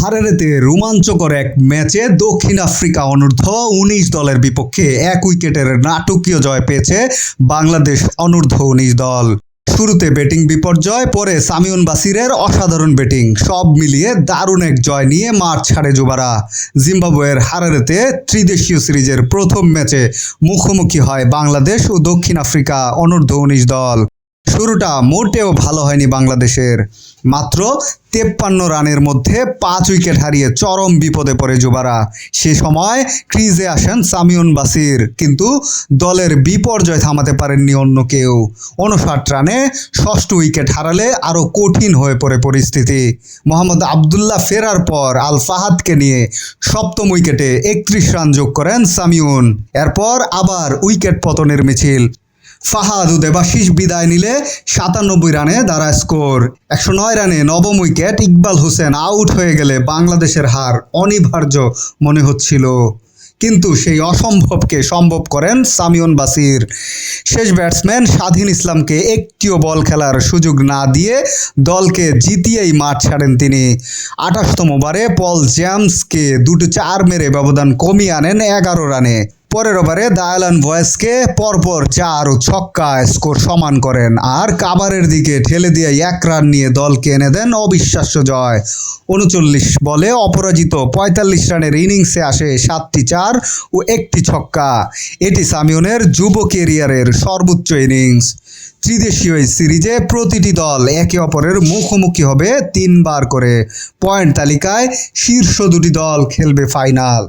হারেরেতে রোমাঞ্চকর এক ম্যাচে দক্ষিণ আফ্রিকা অনূর্ধ্ব উনিশ দলের বিপক্ষে এক উইকেটের নাটকীয় জয় পেয়েছে বাংলাদেশ অনূর্ধ্ব উনিশ দল। শুরুতে ব্যাটিং বিপর্যয়, পরে সামিউন বাসিরের অসাধারণ ব্যাটিং। সব মিলিয়ে দারুণ এক জয় নিয়ে মাঠ ছাড়ে যুবারা। জিম্বাবুয়ের হারারেতে ত্রিদেশীয় সিরিজের প্রথম ম্যাচে মুখোমুখি হয় বাংলাদেশ ও দক্ষিণ আফ্রিকা অনূর্ধ্ব উনিশ দল। শুরুটা মোটেও ভালো হয়নি বাংলাদেশের। মাত্র তেপ্পান্ন রানের মধ্যে পাঁচ উইকেট হারিয়ে চরম বিপদে পড়ে যুবারা। সে সময় ক্রিজে আসেন সামিউন বাসির, কিন্তু দলের বিপর্যয় থামাতে পারেননি অন্য কেউ। উনষাট রানে ষষ্ঠ উইকেট হারালে আরও কঠিন হয়ে পড়ে পরিস্থিতি। মোহাম্মদ আবদুল্লাহ ফেরার পর আল ফাহাদকে নিয়ে সপ্তম উইকেটে একত্রিশ রান যোগ করেন সামিউন। এরপর আবার উইকেট পতনের মিছিল। ফাহাদ দেবাশিস বিদায় নিলে সাতানব্বই রানে দাঁড়ায় স্কোর। একশো নয় রানে নবম উইকেট ইকবাল হোসেন আউট হয়ে গেলে বাংলাদেশের হার অনিবার্য মনে হচ্ছিল। কিন্তু সেই অসম্ভবকে সম্ভব করেন সামিউন বাসির। শেষ ব্যাটসম্যান স্বাধীন ইসলামকে একটিও বল খেলার সুযোগ না দিয়ে দলকে জিতিয়েই মাঠ ছাড়েন তিনি। আঠাশতম ওভারে পল জ্যামসকে দুটো চার মেরে ব্যবধান কমিয়ে আনেন এগারো রানে। পরের ওভারে দায়ালান ভয়েসকে পরপর চার ও ছক্কা স্কোর সমান করেন। আর কাবারের দিকে ঠেলে দিয়ে এক রান নিয়ে দলকে এনে দেন অবিশ্বাস্য জয়। উনচল্লিশ বলে অপরাজিত পঁয়তাল্লিশ রানের ইনিংসে আসে সাতটি চার ও একটি ছক্কা। এটি সামিউনের যুব কেরিয়ারের সর্বোচ্চ ইনিংস। ত্রিদেশীয় এই সিরিজে প্রতিটি দল একে অপরের মুখোমুখি হবে তিনবার করে। পয়েন্ট তালিকায় শীর্ষ দুটি দল খেলবে ফাইনাল।